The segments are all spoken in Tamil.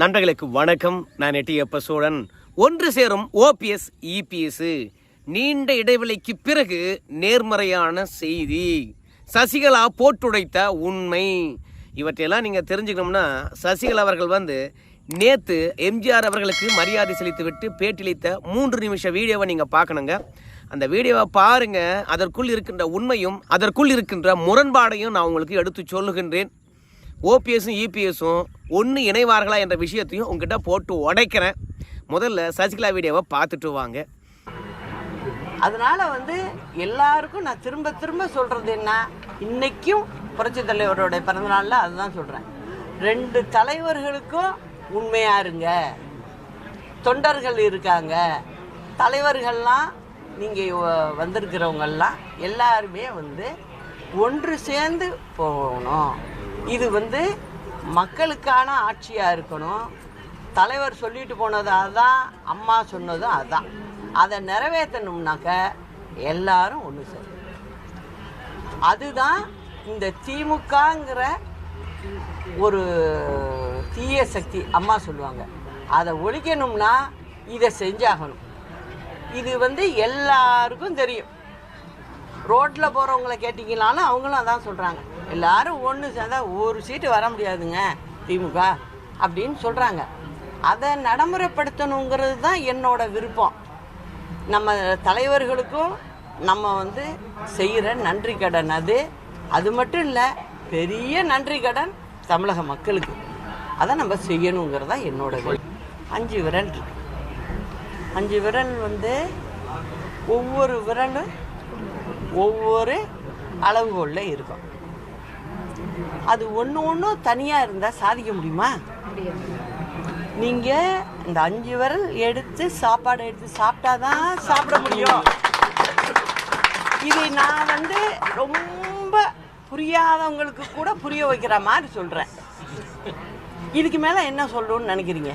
நண்பர்களுக்கு வணக்கம். நான் எட்டியப்ப சோழன். ஒன்று சேரும் ஓபிஎஸ் இபிஎஸ் நீண்ட இடைவெளிக்கு பிறகு நேர்மறையான செய்தி. சசிகலா போட்டுடைத்த உண்மை. இவற்றையெல்லாம் நீங்கள் தெரிஞ்சுக்கணும்னா சசிகலா அவர்கள் வந்து நேற்று எம்ஜிஆர் அவர்களுக்கு மரியாதை செலுத்திவிட்டு பேட்டியளித்த மூன்று நிமிஷ வீடியோவை நீங்கள் பார்க்கணுங்க. அந்த வீடியோவை பாருங்க. அதற்குள் இருக்கின்ற உண்மையும் அதற்குள் இருக்கின்ற முரண்பாடையும் நான் உங்களுக்கு எடுத்து சொல்லுகின்றேன். ஓபிஎஸும் இபிஎஸும் ஒன்று இணைவார்களா என்ற விஷயத்தையும் உங்ககிட்ட போட்டு உடைக்கிறேன். முதல்ல சசிகலா வீடியோவை பார்த்துட்டு வாங்க. அதனால் வந்து எல்லாருக்கும் நான் திரும்ப திரும்ப சொல்கிறது என்ன? இன்றைக்கும் புரட்சி தலைவருடைய பிறந்தநாளில் அதுதான் சொல்கிறேன் ரெண்டு தலைவர்களுக்கும் உண்மையா இருங்க. தொண்டர்கள் இருக்காங்க. தலைவர்கள்லாம் நீங்கள் வந்திருக்கிறவங்கெல்லாம் எல்லாருமே வந்து ஒன்று சேர்ந்து போகணும். இது வந்து மக்களுக்கான ஆட்சியாக இருக்கணும். தலைவர் சொல்லிட்டு போனது அதான் அம்மா சொன்னதும் அதான். அதை நிறைவேற்றணும்னாக்க எல்லாரும் ஒன்று சேரும். அதுதான் இந்த திமுகங்கிற ஒரு தீய சக்தி அம்மா சொல்லுவாங்க. அதை ஒழிக்கணும்னா இதை செஞ்சாகணும். இது வந்து எல்லாருக்கும் தெரியும். ரோட்டில் போகிறவங்கள கேட்டிங்கனாலும் அவங்களும் அதான் சொல்கிறாங்க எல்லாரும் ஒன்று சேர்ந்தா ஒரு சீட்டு வர முடியாதுங்க திமுக அப்படின்னு சொல்கிறாங்க அதை நடைமுறைப்படுத்தணுங்கிறது தான் என்னோட விருப்பம். நம்ம தலைவர்களுக்கும் நம்ம வந்து செய்கிற நன்றி கடன் அது. அது மட்டும் இல்லை பெரிய நன்றி கடன் தமிழக மக்களுக்கு. அதை நம்ம செய்யணுங்கிறது தான் என்னோட அஞ்சு விரல் இருக்கு. அஞ்சு விரல் வந்து ஒவ்வொரு விரலும் ஒவ்வொரு அளவுகோலில் இருக்கும். அது ஒன்று ஒன்றும் தனியாக இருந்தால் சாதிக்க முடியுமா? நீங்கள் இந்த அஞ்சு விரல் எடுத்து சாப்பாடு எடுத்து சாப்பிட்டாதான் சாப்பிட முடியும். இது நான் வந்து ரொம்ப புரியாதவங்களுக்கு கூட புரிய வைக்கிற மாதிரி சொல்கிறேன் இதுக்கு மேலே என்ன சொல்லணும்னு நினைக்கிறீங்க?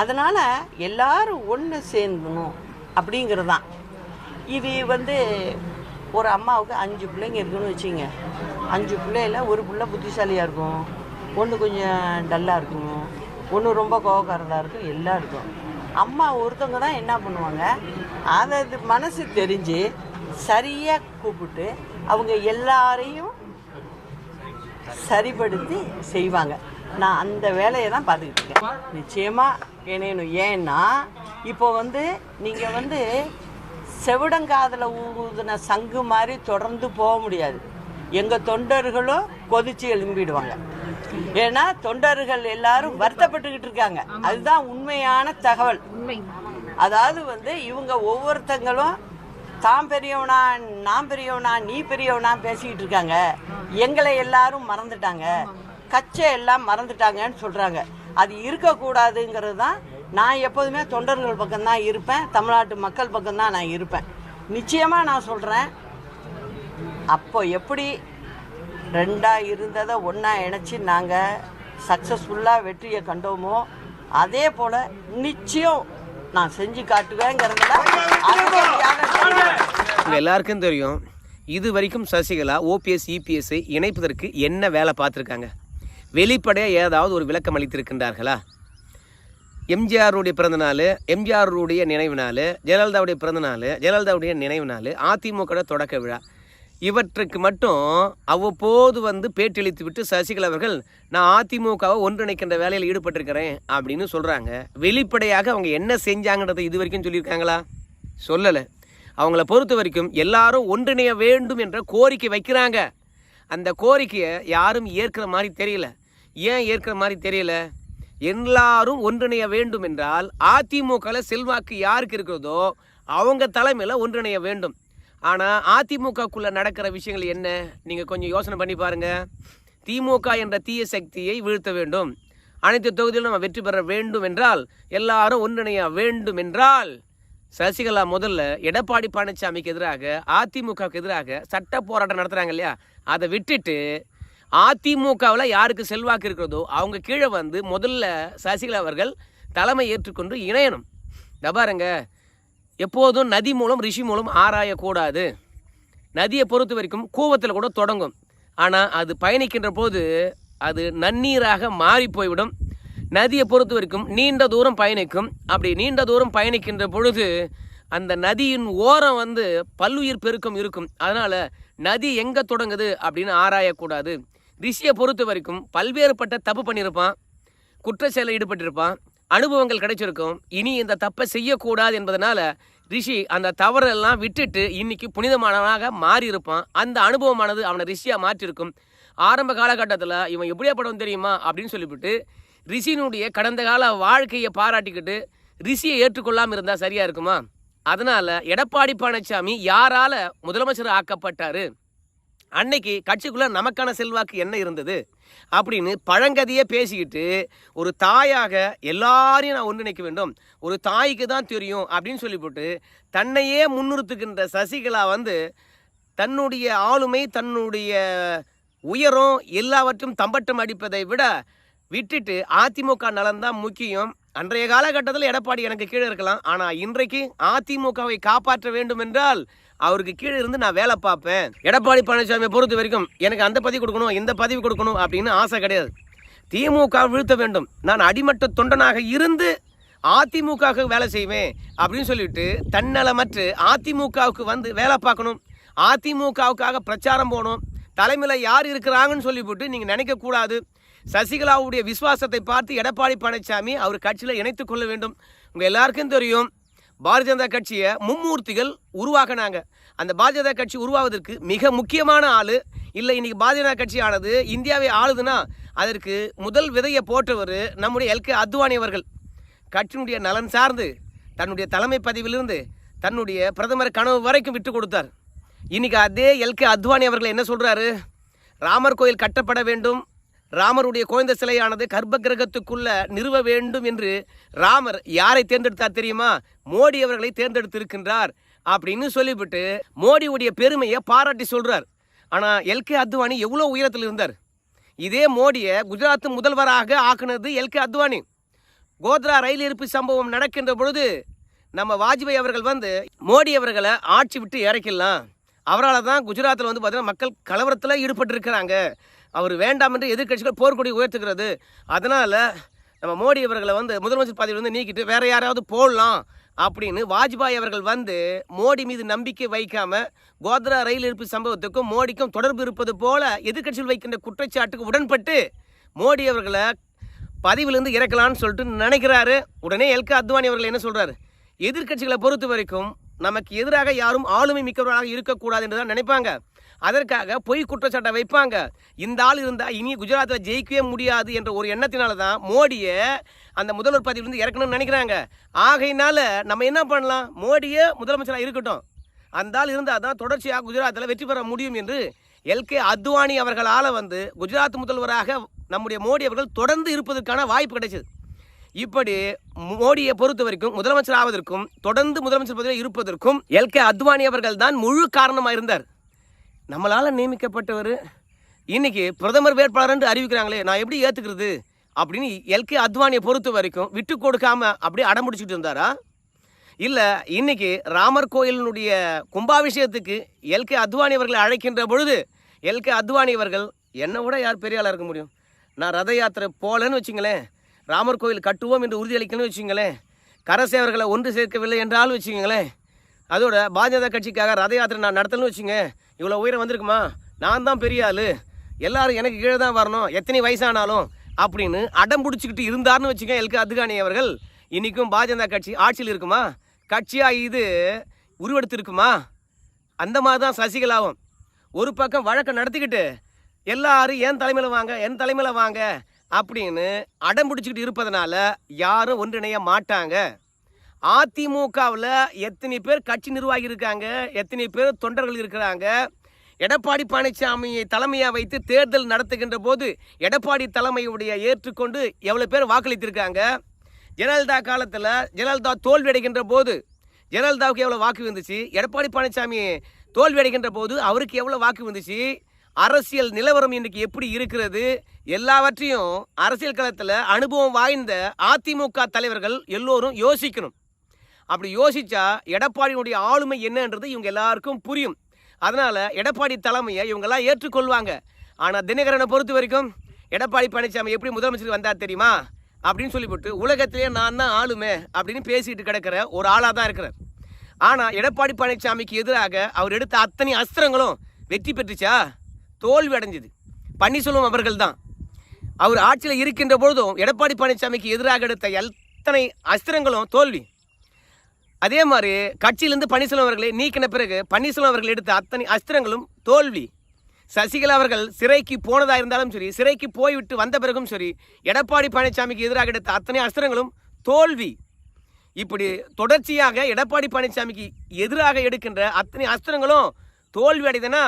அதனால் எல்லாரும் ஒன்று சேர்ந்தணும் அப்படிங்கிறது தான் இது வந்து ஒரு அம்மாவுக்கு அஞ்சு பிள்ளைங்க இருக்குன்னு வச்சுங்க. அஞ்சு பிள்ளையில் ஒரு பிள்ளை புத்திசாலியாக இருக்கும். ஒன்று கொஞ்சம் டல்லாக இருக்கும். ஒன்று ரொம்ப கோவக்காரதாக இருக்கும். எல்லாம் இருக்கும். அம்மா ஒருத்தவங்க தான் என்ன பண்ணுவாங்க? அதை அது மனசு தெரிஞ்சு சரியாக கூப்பிட்டு அவங்க எல்லாரையும் சரிப்படுத்தி செய்வாங்க. நான் அந்த வேலையை தான் பார்த்துக்கிட்டு இருக்கேன். நிச்சயமாக இணையணும் ஏன்னா இப்போ வந்து நீங்கள் வந்து செவிடங்காதில் ஊதுன சங்கு மாதிரி தொடர்ந்து போக முடியாது. எங்கள் தொண்டர்களும் கொதிச்சு எழும்பிடுவாங்க. ஏன்னா தொண்டர்கள் எல்லாரும் வருத்தப்பட்டுக்கிட்டு இருக்காங்க. அதுதான் உண்மையான தகவல். அதாவது வந்து இவங்க ஒவ்வொருத்தங்களும் தான் பெரியவனா நான் பெரியவனா நீ பெரியவனா பேசிக்கிட்டு இருக்காங்க. எங்களை எல்லாரும் மறந்துட்டாங்க. கச்சை எல்லாம் மறந்துட்டாங்கன்னு சொல்கிறாங்க அது இருக்கக்கூடாதுங்கிறது தான் நான் எப்போதுமே தொண்டர்கள் பக்கம்தான் இருப்பேன் தமிழ்நாட்டு மக்கள் பக்கம்தான் நான் இருப்பேன். நிச்சயமாக நான் சொல்கிறேன் அப்போ எப்படி ரெண்டாக இருந்ததை ஒன்றா இணைச்சி நாங்கள் சக்ஸஸ்ஃபுல்லாக வெற்றியை கண்டோமோ அதே போல் நிச்சயம் நான் செஞ்சு காட்டுவேங்கிறதுல அகதியாக எல்லாருக்கும் தெரியும் இது வரைக்கும் சசிகலா ஓபிஎஸ் இபிஎஸ்ஐ இணைப்பதற்கு என்ன வேலை பார்த்துருக்காங்க? வெளிப்படையாக ஏதாவது ஒரு விளக்கம் அளித்திருக்கின்றார்களா? எம்ஜிஆருடைய பிறந்தநாள் எம்ஜிஆருடைய நினைவு நாள் ஜெயலலிதாவுடைய பிறந்தநாள் ஜெயலலிதாவுடைய நினைவு நாள் அதிமுக தொடக்க விழா. இவற்றுக்கு மட்டும் அவ்வப்போது வந்து பேட்டியளித்து விட்டு சசிகலா அவர்கள் நான் அதிமுகவை ஒன்றிணைக்கின்ற வேலையில் ஈடுபட்டிருக்கிறேன் அப்படின்னு சொல்கிறாங்க வெளிப்படையாக அவங்க என்ன செஞ்சாங்கன்றதை இது வரைக்கும் சொல்லியிருக்காங்களா? சொல்லலை. அவங்கள பொறுத்த வரைக்கும் எல்லாரும் ஒன்றிணைய வேண்டும் என்ற கோரிக்கை வைக்கிறாங்க. அந்த கோரிக்கையை யாரும் ஏற்கிற மாதிரி தெரியல. ஏன் ஏற்கிற மாதிரி தெரியல? எல்லாரும் ஒன்றிணைய வேண்டும் என்றால் அதிமுகவில் செல்வாக்கு யாருக்கு இருக்கிறதோ அவங்க தலைமையில் ஒன்றிணைய வேண்டும். ஆனால் அதிமுகக்குள்ளே நடக்கிற விஷயங்கள் என்ன? நீங்கள் கொஞ்சம் யோசனை பண்ணி பாருங்க. திமுக என்ற தீய சக்தியை வீழ்த்த வேண்டும். அனைத்து தொகுதியிலும் நம்ம வெற்றி பெற வேண்டும் என்றால் எல்லாரும் ஒன்றிணைய வேண்டும் என்றால் சசிகலா முதல்ல எடப்பாடி பழனிசாமிக்கு எதிராக அதிமுகவுக்கு எதிராக சட்ட போராட்டம் நடத்துகிறாங்க இல்லையா? அதை விட்டுட்டு அதிமுகவில் யாருக்கு செல்வாக்கு இருக்கிறதோ அவங்க கீழே வந்து முதல்ல சசிகலா அவர்கள் தலைமை ஏற்றுக்கொண்டு இணையணும். பாருங்க. எப்போதும் நதி மூலம் ரிஷி மூலம் ஆராயக்கூடாது. நதியை பொறுத்த வரைக்கும் கூவத்தில் கூட தொடங்கும். ஆனால் அது பயணிக்கின்ற போது அது நன்னீராக மாறி போய்விடும் நதியை பொறுத்த வரைக்கும் நீண்ட தூரம் பயணிக்கும். அப்படி நீண்ட தூரம் பயணிக்கின்ற பொழுது அந்த நதியின் ஓரம் வந்து பல்லுயிர் பெருக்கம் இருக்கும். அதனால் நதி எங்கே தொடங்குது அப்படின்னு ஆராயக்கூடாது. ரிஷியை பொறுத்த வரைக்கும் பல்வேறுபட்ட தப்பு பண்ணியிருப்பான் குற்ற செயலில் ஈடுபட்டிருப்பான் அனுபவங்கள் கிடைச்சிருக்கும். இனி இந்த தப்பை செய்யக்கூடாது என்பதனால ரிஷி அந்த தவறெல்லாம் விட்டுட்டு இன்னைக்கு புனிதமானவனாக மாறி இருப்பான் அந்த அனுபவமானது அவனை ரிஷியாக மாற்றிருக்கும். ஆரம்ப காலகட்டத்தில் இவன் எப்படியா படம் தெரியுமா அப்படின்னு சொல்லிவிட்டு ரிஷியினுடைய கடந்த கால வாழ்க்கையை பாராட்டிக்கிட்டு ரிஷியை ஏற்றுக்கொள்ளாமல் இருந்தால் சரியாக இருக்குமா? அதனால் எடப்பாடி பழனிசாமி யாரால் முதலமைச்சர் ஆக்கப்பட்டார்? அன்னைக்கு கட்சிக்குள்ள நமக்கான செல்வாக்கு என்ன இருந்தது? அப்படின்னு பழங்கதையே பேசிக்கிட்டு ஒரு தாயாக எல்லாரையும் நான் ஒன்றிணைக்க வேண்டும் ஒரு தாய்க்கு தான் தெரியும் அப்படின்னு சொல்லிவிட்டு தன்னையே முன்னிறுத்துக்கின்ற சசிகலா வந்து தன்னுடைய ஆளுமை தன்னுடைய உயரம் எல்லாவற்றும் தம்பட்டம் அடிப்பதை விட விட்டுட்டு அதிமுக நலன்தான் முக்கியம் அன்றைய காலகட்டத்தில் எடப்பாடி எனக்கு கீழே இருக்கலாம். ஆனால் இன்றைக்கு அதிமுகவை காப்பாற்ற வேண்டும் என்றால் அவருக்கு கீழே இருந்து நான் வேலை பார்ப்பேன். எடப்பாடி பழனிசாமியை பொறுத்த வரைக்கும் எனக்கு அந்த பதவி கொடுக்கணும் இந்த பதவி கொடுக்கணும் அப்படின்னு ஆசை கிடையாது. திமுக வீழ்த்த வேண்டும். நான் அடிமட்ட தொண்டனாக இருந்து அதிமுகவுக்கு வேலை செய்வேன் அப்படின்னு சொல்லிட்டு தன்னலமற்று அதிமுகவுக்கு வந்து வேலை பார்க்கணும். அதிமுகவுக்காக பிரச்சாரம் போகணும். தலைமையில் யார் இருக்கிறாங்கன்னு சொல்லிவிட்டு நீங்கள் நினைக்கக்கூடாது. சசிகலாவுடைய விசுவாசத்தை பார்த்து எடப்பாடி பழனிசாமி அவர் கட்சியில் இணைத்துக் கொள்ள வேண்டும். உங்கள் எல்லாருக்கும் தெரியும் பாரதிய ஜனதா கட்சியை மும்மூர்த்திகள் உருவாக்கினாங்க. அந்த பாரதிய ஜனதா கட்சி உருவாவதற்கு மிக முக்கியமான ஆள் இல்லை இன்னைக்கு பாரதிய ஜனதா கட்சி ஆனது இந்தியாவை ஆளுதுன்னா அதற்கு முதல் விதையை போட்டவர் நம்முடைய எல்கே அத்வானி அவர்கள். கட்சியினுடைய நலன் சார்ந்து தன்னுடைய தலைமை பதவியிலிருந்து தன்னுடைய பிரதமர் கனவு வரைக்கும் விட்டு கொடுத்தார். இன்னைக்கு அதே எல்கே அத்வானி அவர்கள் என்ன சொல்கிறாரு ராமர் கோயில் கட்டப்பட வேண்டும் ராமருடைய குழந்தை சிலையானது கர்ப்ப கிரகத்துக்குள்ள நிறுவ வேண்டும் என்று ராமர் யாரை தேர்ந்தெடுத்தார் தெரியுமா? மோடி அவர்களை தேர்ந்தெடுத்திருக்கின்றார் அப்படின்னு சொல்லிவிட்டு மோடியுடைய பெருமையை பாராட்டி சொல்றார். ஆனால் எல்கே அத்வானி எவ்வளோ உயரத்தில் இருந்தார்? இதே மோடியை குஜராத் முதல்வராக ஆக்குனது எல்கே அத்வானி. கோத்ரா ரயில் இருப்பு சம்பவம் நடக்கின்ற பொழுது நம்ம வாஜ்பாய் அவர்கள் வந்து மோடி அவர்களை ஆட்சி விட்டு இறக்கிடலாம். அவரால் தான் குஜராத்தில் வந்து பார்த்தீங்கன்னா மக்கள் கலவரத்தில் ஈடுபட்டிருக்கிறாங்க. அவர் வேண்டாம் என்று எதிர்கட்சிகள் போர்க்கொடி உயர்த்துகிறது. அதனால் நம்ம மோடி அவர்களை வந்து முதலமைச்சர் பதவியிலிருந்து நீக்கிட்டு வேறு யாராவது போடலாம் அப்படின்னு வாஜ்பாய் அவர்கள் வந்து மோடி மீது நம்பிக்கை வைக்காம கோத்ரா ரயில் இருப்பு சம்பவத்துக்கும் மோடிக்கும் தொடர்பு இருப்பது போல எதிர்க்கட்சிகள் வைக்கின்ற குற்றச்சாட்டுக்கு உடன்பட்டு மோடி அவர்களை பதவியிலிருந்து இறக்கலாம்னு சொல்லிட்டு நினைக்கிறாரு. உடனே எல்கே அத்வானி அவர்கள் என்ன சொல்கிறார் எதிர்க்கட்சிகளை பொறுத்த வரைக்கும் நமக்கு எதிராக யாரும் ஆளுமை மிக்கவர்களாக இருக்கக்கூடாது என்று தான் நினைப்பாங்க. அதற்காக பொய் குற்றச்சாட்டை வைப்பாங்க. இந்த ஆள் இருந்தால் இனி குஜராத்தில் ஜெயிக்கவே முடியாது என்ற ஒரு எண்ணத்தினால தான் மோடியை அந்த முதல்வர் பதவியிலிருந்து இறக்கணும்னு நினைக்கிறாங்க. ஆகையினால நம்ம என்ன பண்ணலாம்? மோடியே முதலமைச்சராக இருக்கட்டும். அந்த ஆள் இருந்தால் தான் தொடர்ச்சியாக குஜராத்தில் வெற்றி பெற முடியும் என்று எல்கே அத்வானி அவர்களால் வந்து குஜராத் முதல்வராக நம்முடைய மோடி அவர்கள் தொடர்ந்து இருப்பதற்கான வாய்ப்பு கிடைச்சது. இப்படி மோடியை பொறுத்த வரைக்கும் முதலமைச்சர் ஆவதற்கும் தொடர்ந்து முதலமைச்சர் பதவியில் இருப்பதற்கும் எல்கே அத்வானி அவர்கள் தான் முழு காரணமாக இருந்தார். நம்மளால் நியமிக்கப்பட்டவர். இன்றைக்கி பிரதமர் வேட்பாளர் என்று அறிவிக்கிறாங்களே நான் எப்படி ஏற்றுக்கிறது அப்படின்னு எல்கே அத்வானியை பொறுத்த வரைக்கும் விட்டு கொடுக்காமல் அப்படியே அடம்பிடிச்சிட்டு இருந்தாரா? இல்லை இன்றைக்கி ராமர் கோயிலினுடைய கும்பாபிஷேகத்துக்கு எல்கே அத்வானி அவர்களை அழைக்கின்ற பொழுது எல்கே அத்வானி அவர்கள் என்னை விட யார் பெரிய ஆளாக இருக்க முடியும்? நான் ரத யாத்திரை போகலன்னு வச்சுங்களேன். ராமர் கோயில் கட்டுவோம் என்று உறுதியளிக்கணும்னு வச்சுங்களேன். கரசேவர்களை ஒன்று சேர்க்கவில்லை என்றாலும் வச்சுங்களேன். அதோட பாஜக கட்சிக்காக ரத யாத்திரை நான் நடத்தணும்னு வச்சுங்க இவ்வளோ உயரம் வந்திருக்குமா? நான் தான் பெரிய ஆள். எல்லாரும் எனக்கு கீழே தான் வரணும். எத்தனை வயசானாலும் அப்படின்னு அடம் பிடிச்சிக்கிட்டு இருந்தார்னு வச்சுங்க எல்கே அத்கானி அவர்கள். இன்றைக்கும் பாஜக கட்சி ஆட்சியில் இருக்குமா? கட்சியாக இது உருவெடுத்து இருக்குமா அந்த மாதிரி தான் சசிகலாவும். ஒரு பக்கம் வழக்கம் நடத்திக்கிட்டு எல்லாரும் என் தலைமையில் வாங்க என் தலைமையில் வாங்க அப்படின்னு அடம் பிடிச்சிக்கிட்டு இருப்பதனால யாரும் ஒன்றிணைய மாட்டாங்க. அதிமுகவில் எத்தனை பேர் கட்சி நிர்வாகி இருக்காங்க எத்தனை பேர் தொண்டர்கள் இருக்கிறாங்க எடப்பாடி பழனிசாமியை தலைமையாக வைத்து தேர்தல் நடத்துகின்ற போது எடப்பாடி தலைமையுடைய ஏற்றுக்கொண்டு எவ்வளோ பேர் வாக்களித்திருக்காங்க? ஜெயலலிதா காலத்தில் ஜெயலலிதா தோல்வி அடைகின்ற போது ஜெயலலிதாவுக்கு எவ்வளோ வாக்கு வந்துச்சு எடப்பாடி பழனிசாமி தோல்வி அடைகின்ற போது அவருக்கு எவ்வளோ வாக்கு வந்துச்சு அரசியல் நிலவரம் இன்றைக்கு எப்படி இருக்கிறது? எல்லாவற்றையும் அரசியல் களத்தில் அனுபவம் வாய்ந்த அதிமுக தலைவர்கள் எல்லோரும் யோசிக்கணும். அப்படி யோசிச்சா எடப்பாடியினுடைய ஆளுமை என்னன்றது இவங்க எல்லாருக்கும் புரியும். அதனால எடப்பாடி தலைமையை இவங்கெல்லாம் ஏற்றுக்கொள்வாங்க. ஆனால் தினகரனை பொறுத்த வரைக்கும் எடப்பாடி பழனிசாமி எப்படி முதலமைச்சர் வந்தார் தெரியுமா? அப்படின்னு சொல்லிவிட்டு உலகத்திலேயே நான் தான் ஆளுமே அப்படின்னு பேசிட்டு கிடக்கிற ஒரு ஆளாக தான் இருக்கிறார். ஆனால் எடப்பாடி பழனிசாமிக்கு எதிராக அவர் எடுத்த அத்தனை அஸ்திரங்களும் வெற்றி பெற்றுச்சா? தோல்வி அடைஞ்சது. பன்னீர்செல்வம் அவர்கள் தான். அவர் ஆட்சியில் இருக்கின்ற பொழுதும் எடப்பாடி பழனிசாமிக்கு எதிராக எடுத்த எத்தனை அஸ்திரங்களும் தோல்வி. அதே மாதிரி கட்சியிலிருந்து பன்னீர்செல்வம் அவர்களை நீக்கின பிறகு பன்னீர்செல்வம் அவர்கள் எடுத்த அத்தனை அஸ்திரங்களும் தோல்வி. சசிகலா அவர்கள் சிறைக்கு போனதா இருந்தாலும் சரி சிறைக்கு போய்விட்டு வந்த பிறகும் சரி எடப்பாடி பழனிசாமிக்கு எதிராக எடுத்த அத்தனை அஸ்திரங்களும் தோல்வி. இப்படி தொடர்ச்சியாக எடப்பாடி பழனிசாமிக்கு எதிராக எடுக்கின்ற அத்தனை அஸ்திரங்களும் தோல்வி அடைதனா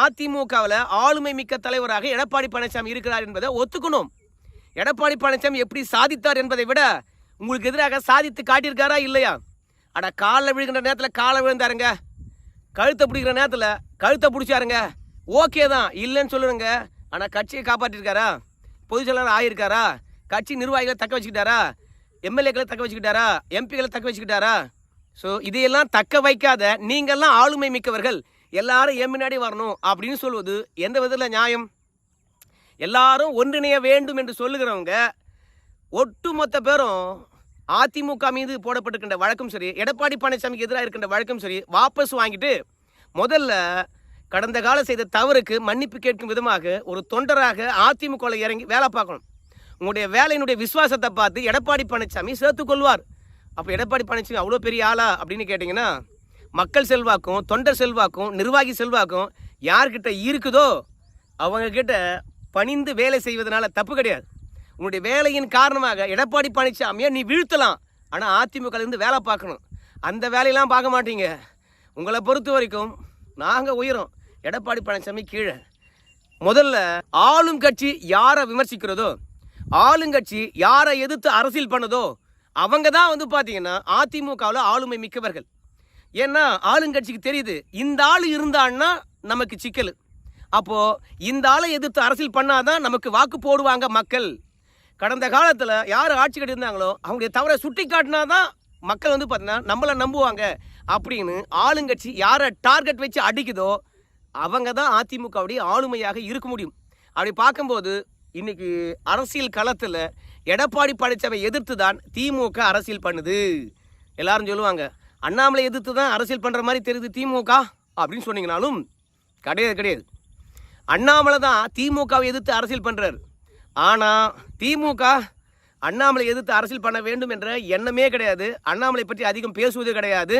அதிமுகவில் ஆளுமை மிக்க தலைவராக எடப்பாடி பழனிசாமி இருக்கிறார் என்பதை ஒத்துக்கணும். எடப்பாடி பழனிசாமி எப்படி சாதித்தார் என்பதை விட உங்களுக்கு எதிராக சாதித்து காட்டியிருக்காரா இல்லையா? அட காலில் விழுகின்ற நேரத்தில் காலை விழுந்தாருங்க. கழுத்தை பிடிக்கிற நேரத்தில் கழுத்தை பிடிச்சாருங்க. ஓகே தான் இல்லைன்னு சொல்லுங்க. ஆனால் கட்சியை காப்பாற்றிருக்காரா? பொதுச் செயலாளர் ஆகியிருக்காரா கட்சி நிர்வாகிகளை தக்க வச்சுக்கிட்டாரா? எம்எல்ஏக்களை தக்க வச்சுக்கிட்டாரா? எம்பிக்களை தக்க வச்சுக்கிட்டாரா? ஸோ இதையெல்லாம் தக்க வைக்காத நீங்கள்லாம் ஆளுமை மிக்கவர்கள். எல்லாரும் என் முன்னாடி வரணும் அப்படின்னு சொல்வது எந்த விதத்தில் நியாயம்? எல்லாரும் ஒன்றிணைய வேண்டும் என்று சொல்லுகிறவங்க ஒட்டுமொத்த பேரும் அதிமுக மீது போடப்பட்டிருக்கின்ற வழக்கும் சரி எடப்பாடி பழனிசாமிக்கு எதிராக இருக்கின்ற வழக்கும் சரி வாபஸ் வாங்கிட்டு முதல்ல கடந்த காலம் செய்த தவறுக்கு மன்னிப்பு கேட்கும் விதமாக ஒரு தொண்டராக அதிமுகவில் இறங்கி வேலை பார்க்கணும். உங்களுடைய வேலையினுடைய விசுவாசத்தை பார்த்து எடப்பாடி பழனிசாமி சேர்த்துக்கொள்வார் அப்போ எடப்பாடி பழனிசாமி அவ்வளோ பெரிய ஆளா அப்படின்னு கேட்டிங்கன்னா மக்கள் செல்வாக்கும் தொண்டர் செல்வாக்கும் நிர்வாகி செல்வாக்கும் யார்கிட்ட இருக்குதோ அவங்கக்கிட்ட பணிந்து வேலை செய்வதனால தப்பு கிடையாது. உன்னுடைய வேலையின் காரணமாக எடப்பாடி பழனிசாமியை நீ வீழ்த்தலாம். ஆனால் அதிமுகலேருந்து வேலை பார்க்கணும். அந்த வேலையெல்லாம் பார்க்க மாட்டீங்க. உங்களை பொறுத்த வரைக்கும் நாங்கள் உயிரும். எடப்பாடி பழனிசாமி கீழே. முதல்ல ஆளும் கட்சி யாரை விமர்சிக்கிறதோ ஆளுங்கட்சி யாரை எதிர்த்து அரசியல் பண்ணதோ அவங்க தான் வந்து பார்த்தீங்கன்னா அதிமுகவில் ஆளுமை மிக்கவர்கள். ஏன்னா ஆளுங்கட்சிக்கு தெரியுது இந்த ஆள் இருந்தான்னா நமக்கு சிக்கல். அப்போது இந்த ஆளை எதிர்த்து அரசியல் பண்ணாதான் நமக்கு வாக்கு போடுவாங்க மக்கள். கடந்த காலத்தில் யார் ஆட்சி கட்டியிருந்தாங்களோ அவங்களுடைய தவறை சுட்டி காட்டினா தான் மக்கள் வந்து பார்த்தீங்கன்னா நம்மளை நம்புவாங்க அப்படின்னு ஆளுங்கட்சி யாரை டார்கெட் வச்சு அடிக்குதோ அவங்க தான் அதிமுகவுடைய ஆளுமையாக இருக்க முடியும். அப்படி பார்க்கும்போது இன்னைக்கு அரசியல் களத்தில் எடப்பாடி பழனிசாமி எதிர்த்து தான் திமுக அரசியல் பண்ணுது. எல்லாரும் சொல்லுவாங்க அண்ணாமலை எதிர்த்து தான் அரசியல் பண்ணுற மாதிரி தெரியுது திமுக அப்படின்னு சொன்னீங்கனாலும் கிடையாது கிடையாது. அண்ணாமலை தான் திமுகவை எதிர்த்து அரசியல் பண்ணுறாரு ஆனால் திமுக அண்ணாமலை எதிர்த்து அரசியல் பண்ண வேண்டும் என்ற எண்ணமே கிடையாது. அண்ணாமலை பற்றி அதிகம் பேசுவது கிடையாது.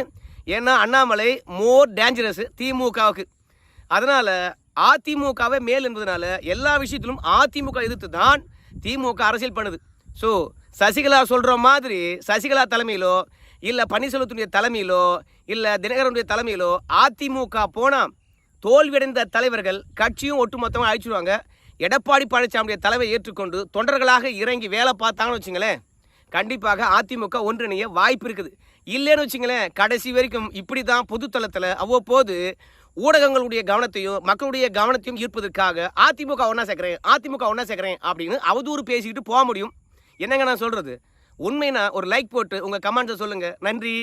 ஏன்னா அண்ணாமலை மோர் டேஞ்சரஸ் திமுகவுக்கு. அதனால் அதிமுகவே மேல் என்பதனால எல்லா விஷயத்திலும் அதிமுக எதிர்த்து தான் திமுக அரசியல் பண்ணுது. ஸோ சசிகலா சொல்கிற மாதிரி சசிகலா தலைமையிலோ இல்லை பன்னீர்செல்வத்துடைய தலைமையிலோ இல்லை தினகரனுடைய தலைமையிலோ அதிமுக போனால் தோல்வியடைந்த தலைவர்கள் கட்சியும் ஒட்டுமொத்தமாக அழிச்சிடுவாங்க எடப்பாடி பழனிசாமியுடைய தலைவை ஏற்றுக்கொண்டு தொண்டர்களாக இறங்கி வேலை பார்த்தாங்கன்னு வச்சுங்களேன் கண்டிப்பாக அதிமுக ஒன்றிணைய வாய்ப்பு இருக்குது. இல்லைன்னு வச்சுங்களேன் கடைசி வரைக்கும் இப்படி தான் பொதுத்தளத்தில் அவ்வப்போது ஊடகங்களுடைய கவனத்தையும் மக்களுடைய கவனத்தையும் ஈர்ப்பதற்காக அதிமுக ஒன்றா சேர்க்குறேன் அதிமுக ஒன்றா சேர்க்குறேன் அப்படின்னு அவதூறு பேசிக்கிட்டு போக முடியும். என்னங்க நான் சொல்கிறது உண்மைனா ஒரு லைக் போட்டு உங்கள் கமெண்ட்ஸை சொல்லுங்கள் நன்றி.